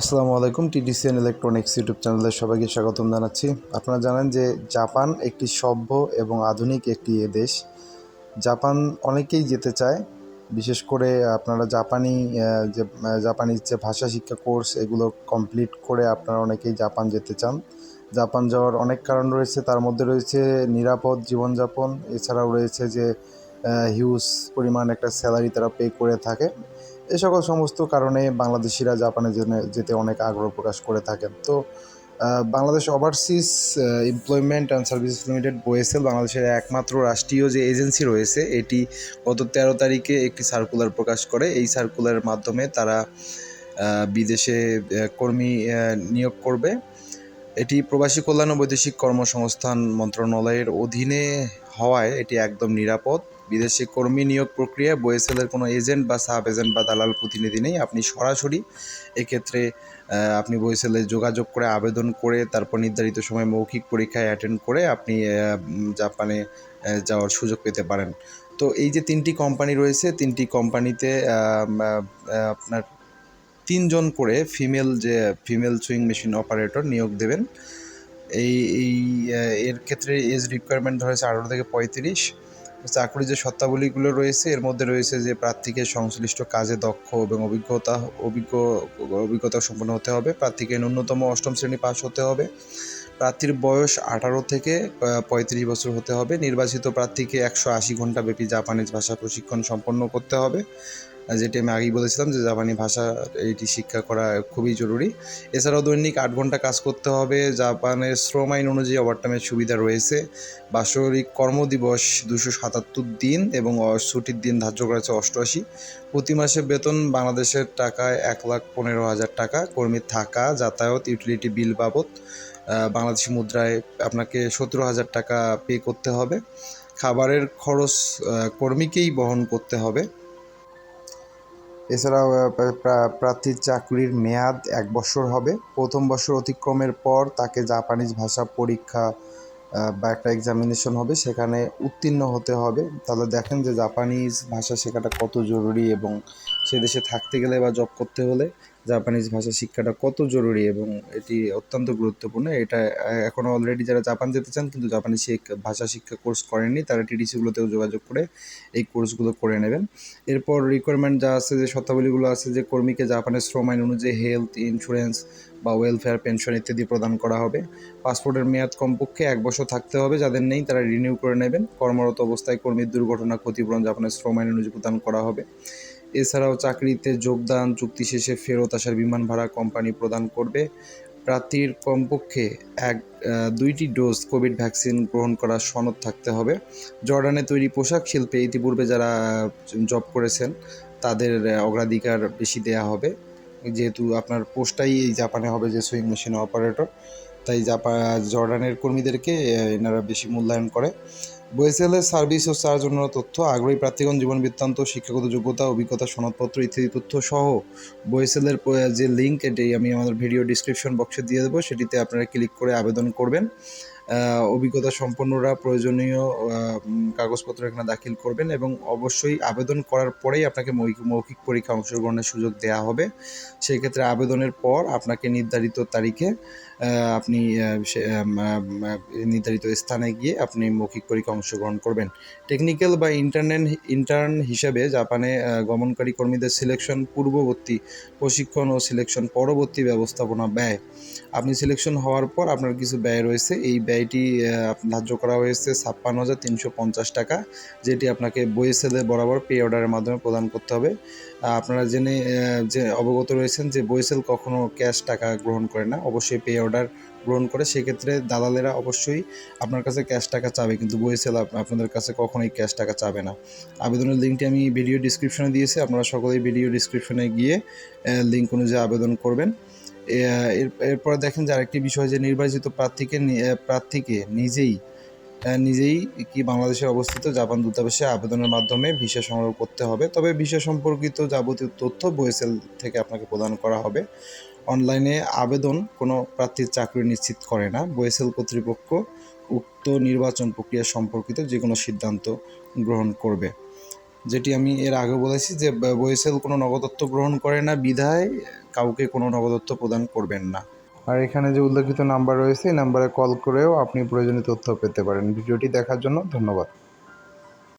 আসসালামু আলাইকুম টিডিসিএন electronics YouTube চ্যানেলে সবাইকে স্বাগতম জানাচ্ছি। আপনারা জানেন যে জাপান একটি সভ্য এবং আধুনিক একটি দেশ। জাপান অনেকেই যেতে চায়, বিশেষ করে আপনারা জাপানি যে জাপানিজ যে ভাষা শিক্ষা কোর্স এগুলো কমপ্লিট করে আপনারা অনেকেই জাপান যেতে চান। জাপান যাওয়ার অনেক কারণ রয়েছে, তার মধ্যে রয়েছে নিরাপদ জীবনযাপন, এছাড়াও রয়েছে যে হিউজ পরিমাণ একটা স্যালারি তারা পে করে থাকে। এ সকল সমস্ত কারণে বাংলাদেশিরা জাপানে যেতে অনেক আগ্রহ প্রকাশ করে থাকেন। তো Bangladesh overseas employment and services limited BOESL বাংলাদেশের একমাত্র রাষ্ট্রীয় যে এজেন্সি রয়েছে, এটি গত তেরো তারিখে একটি সার্কুলার প্রকাশ করে। এই সার্কুলারের মাধ্যমে তারা বিদেশে কর্মী নিয়োগ করবে। এটি প্রবাসী কল্যাণ ও বৈদেশিক কর্মসংস্থান মন্ত্রণালয়ের অধীনে হওয়ায় এটি একদম নিরাপদ। বিদেশি কর্মী নিয়োগ প্রক্রিয়ায় বয়েসেলের কোনো এজেন্ট বা সাব এজেন্ট বা দালাল প্রতিনিধি নেই। আপনি সরাসরি এক্ষেত্রে আপনি বয়েসেলে যোগাযোগ করে আবেদন করে, তারপর নির্ধারিত সময় মৌখিক পরীক্ষায় অ্যাটেন্ড করে আপনি জাপানে যাওয়ার সুযোগ পেতে পারেন। তো এই যে তিনটি কোম্পানি রয়েছে, তিনটি কোম্পানিতে আপনার তিনজন করে ফিমেল যে ফিমেল সুইং মেশিন অপারেটর নিয়োগ দেবেন। এই এই এর ক্ষেত্রে এজ রিকোয়ারমেন্ট ধরেছে আঠারো থেকে পঁয়ত্রিশ। চাকরির যে শর্তাবলীগুলো রয়েছে, এর মধ্যে রয়েছে যে প্রার্থীকে সংশ্লিষ্ট কাজে দক্ষ এবং অভিজ্ঞতা, অভিজ্ঞ, অভিজ্ঞতা সম্পন্ন হতে হবে। প্রার্থীকে ন্যূনতম অষ্টম শ্রেণি পাশ হতে হবে। প্রার্থীর বয়স আঠারো থেকে পঁয়ত্রিশ বছর হতে হবে। নির্বাচিত প্রার্থীকে একশো আশি ঘণ্টা ব্যাপী জাপানিজ ভাষা প্রশিক্ষণ সম্পন্ন করতে হবে। যেটি আমি আগেই বলেছিলাম যে জাপানি ভাষা এটি শিক্ষা করা খুবই জরুরি। এছাড়াও দৈনিক আট ঘণ্টা কাজ করতে হবে। জাপানের শ্রম আইন অনুযায়ী ওভারটাইমের সুবিধা রয়েছে। বাৎসরিক কর্মদিবস দুশো সাতাত্তর দিন এবং ছুটির দিন ধার্য করা হয়েছে অষ্টআশি। প্রতি মাসে বেতন বাংলাদেশের টাকায় এক লাখ পনেরো হাজার টাকা। কর্মীর থাকা, যাতায়াত ইউটিলিটি বিল বাবদ বাংলাদেশি মুদ্রায় আপনাকে সতেরো হাজার টাকা পে করতে হবে। খাবারের খরচ কর্মীকেই বহন করতে হবে। এছাড়াও প্রার্থীর চাকরির মেয়াদ এক বছর হবে। প্রথম বছর অতিক্রমের পর তাকে জাপানিজ ভাষা পরীক্ষা বা একটা এক্সামিনেশন হবে। সেখানে উত্তীর্ণ হতে হবে। তাহলে দেখেন যে জাপানিজ ভাষা শেখাটা কত জরুরি এবং সে দেশে থাকতে গেলে বা জব করতে হলে জাপানিজ ভাষা শিক্ষাটা কত জরুরি এবং এটি অত্যন্ত গুরুত্বপূর্ণ। এটা এখনও অলরেডি যারা জাপান যেতে চান কিন্তু জাপানি ভাষা শিক্ষা কোর্স করেননি, তারা টিডিসিগুলোতেও যোগাযোগ করে এই কোর্সগুলো করে নেবেন। এরপর রিকোয়ারমেন্ট যা আছে, যে শর্তাবলীগুলো আছে, যে কর্মীকে জাপানের শ্রম আইন অনুযায়ী হেলথ ইন্স্যুরেন্স বা ওয়েলফেয়ার পেনশন ইত্যাদি প্রদান করা হবে। পাসপোর্টের মেয়াদ কমপক্ষে এক বছর থাকতে হবে, যাদের নেই তারা রিনিউ করে নেবেন। কর্মরত অবস্থায় কর্মীর দুর্ঘটনা ক্ষতিপূরণ জাপানের শ্রম আইন অনুযায়ী প্রদান করা হবে। এছাড়াও চাকরিতে যোগদান, চুক্তি শেষে ফেরত আসার বিমান ভাড়া কোম্পানি প্রদান করবে। প্রার্থীর কমপক্ষে এক দুইটি ডোজ কোভিড ভ্যাকসিন গ্রহণ করার সনদ থাকতে হবে। জর্ডানে তৈরি পোশাক শিল্পে ইতিপূর্বে যারা জব করেছেন, তাদের অগ্রাধিকার বেশি দেয়া হবে। যেহেতু আপনার পোস্টটাই এই জাপানে হবে যে সুইং মেশিন অপারেটর, তাই জাপা, জর্ডানের কর্মীদেরকে এনারা বেশি মূল্যায়ন করে। বয়েসেলের সার্ভিস ও চার্জ অন্যান্য তথ্য, আগ্রহী প্রার্থীগণ, জীবন বৃত্তান্ত, শিক্ষাগত যোগ্যতা, অভিজ্ঞতা, সনদপত্র ইত্যাদি তথ্য সহ বয়েসেলের যে লিঙ্ক এটি আমি আমাদের ভিডিও ডিসক্রিপশন বক্সে দিয়ে দেবো। সেটিতে আপনারা ক্লিক করে আবেদন করবেন। অভিজ্ঞতা সম্পন্নরা প্রয়োজনীয় কাগজপত্র এখানে দাখিল করবেন এবং অবশ্যই আবেদন করার পরেই আপনাকে মৌখিক পরীক্ষা অংশগ্রহণের সুযোগ দেওয়া হবে। সেই ক্ষেত্রে আবেদনের পর আপনাকে নির্ধারিত তারিখে আপনি নির্ধারিত স্থানে গিয়ে আপনি মৌখিক পরীক্ষা অংশগ্রহণ করবেন। টেকনিক্যাল বা ইন্টারনেট ইন্টার্ন হিসেবে জাপানে গমনকারী কর্মীদের সিলেকশন পূর্ববর্তী প্রশিক্ষণ ও সিলেকশন পরবর্তী ব্যবস্থাপনা ব্যয়। আপনি সিলেকশন হওয়ার পর আপনার কিছু ব্যয় রয়েছে। এই ব্যয়টি ধার্য করা হয়েছে ছাপ্পান্ন হাজার তিনশো পঞ্চাশ টাকা, যেটি আপনাকে বইসেলে বরাবর পে অর্ডারের মাধ্যমে প্রদান করতে হবে। আপনারা জেনে যে অবগত রয়েছেন যে বইসেল কখনো ক্যাশ টাকা গ্রহণ করে না। অবশ্যই পে অর্ডার গ্রহণ করে, সেক্ষেত্রে দালালেরা অবশ্যই আপনার কাছে ক্যাশ টাকা চাবে, কিন্তু বইসেল আপ- আপনাদের কাছে কখনোই ক্যাশ টাকা চাবে না। আবেদনের লিঙ্কটি আমি ভিডিও ডিসক্রিপশনে দিয়েছি, আপনারা সকলেই ভিডিও ডিসক্রিপশনে গিয়ে লিঙ্ক অনুযায়ী আবেদন করবেন। এরপরে দেখেন যে আরেকটি বিষয় যে নির্বাচিত প্রার্থীকে প্রার্থীকে নিজেই নিজেই কি বাংলাদেশে অবস্থিত জাপান দূতাবাসে আবেদনের মাধ্যমে ভিসা সংগ্রহ করতে হবে। তবে ভিসা সম্পর্কিত যাবতীয় তথ্য বয়েসেল থেকে আপনাকে প্রদান করা হবে। অনলাইনে আবেদন কোনো প্রার্থীর চাকরি নিশ্চিত করে না। বয়েসেল কর্তৃপক্ষ উক্ত নির্বাচন প্রক্রিয়া সম্পর্কিত যে কোনো সিদ্ধান্ত গ্রহণ করবে। যেটি আমি এর আগে বলেছি যে বয়েসেল কোনো নগদত্ব গ্রহণ করে না, বিধায় কাউকে কোনো নগদ অর্থ প্রদান করবেন না। আর এখানে যে উল্লেখিত নাম্বার রয়েছে, এই নাম্বারে কল করেও আপনি প্রয়োজনীয় তথ্য পেতে পারেন। ভিডিওটি দেখার জন্য ধন্যবাদ।